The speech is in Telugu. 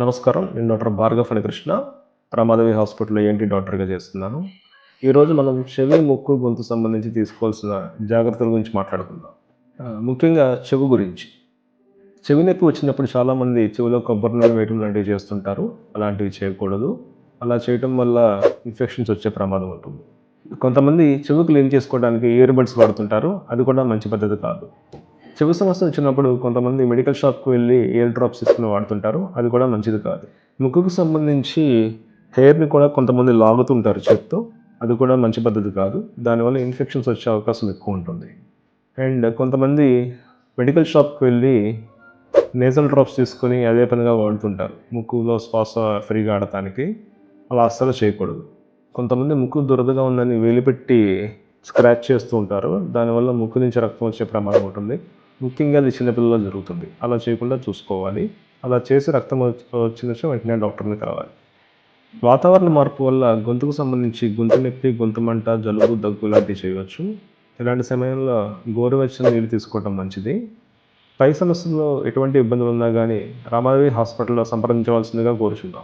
నమస్కారం. నేను డాక్టర్ భార్గవ ఫణికృష్ణ ప్రమాదవి హాస్పిటల్లో ఏంటి డాక్టర్గా చేస్తున్నాను. ఈరోజు మనం చెవి ముక్కు గొంతు సంబంధించి తీసుకోవాల్సిన జాగ్రత్తల గురించి మాట్లాడుకుందాం. ముఖ్యంగా చెవు గురించి. చెవి నొప్పి వచ్చినప్పుడు చాలామంది చెవిలో కొబ్బరి నూనె వేయటం లాంటివి చేస్తుంటారు. అలాంటివి చేయకూడదు. అలా చేయటం వల్ల ఇన్ఫెక్షన్స్ వచ్చే ప్రమాదం ఉంటుంది. కొంతమంది చెవి క్లీన్ చేసుకోవడానికి ఇయర్ బడ్స్ వాడుతుంటారు. అది కూడా మంచి పద్ధతి కాదు. చెవి సమస్య వచ్చినప్పుడు కొంతమంది మెడికల్ షాప్కి వెళ్ళి ఎయిర్ డ్రాప్స్ తీసుకుని వాడుతుంటారు. అది కూడా మంచిది కాదు. ముక్కుకు సంబంధించి హెయిర్ని కూడా కొంతమంది లాగుతుంటారు చేత్తో. అది కూడా మంచి పద్ధతి కాదు. దానివల్ల ఇన్ఫెక్షన్స్ వచ్చే అవకాశం ఎక్కువ ఉంటుంది. అండ్ కొంతమంది మెడికల్ షాప్కి వెళ్ళి నేజల్ డ్రాప్స్ తీసుకొని అదే పనిగా వాడుతుంటారు. ముక్కులో శ్వాస ఫ్రీగా ఆడటానికి. అలా అస్సలు చేయకూడదు. కొంతమంది ముక్కు దురదగా ఉందని వేలిపెట్టి స్క్రాచ్ చేస్తూ ఉంటారు. దానివల్ల ముక్కు నుంచి రక్తం వచ్చే ప్రమాదం ఉంటుంది. ముఖ్యంగా అది చిన్నపిల్లల్లో జరుగుతుంది. అలా చేయకుండా చూసుకోవాలి. అలా చేసి రక్తం వచ్చి- వచ్చిన వెంటనే డాక్టర్ని కావాలి వాతావరణ మార్పు వల్ల గొంతుకు సంబంధించి గొంతు నొప్పి గొంతు మంట జలుబు దగ్గు లాంటివి చేయవచ్చు. ఇలాంటి సమయంలో గోరువెచ్చని నీళ్ళు తీసుకోవడం మంచిది. పై సమస్యల్లో ఎటువంటి ఇబ్బందులు ఉన్నా కానీ రామాదేవి హాస్పిటల్లో సంప్రదించవలసిందిగా కోరుచున్నాం.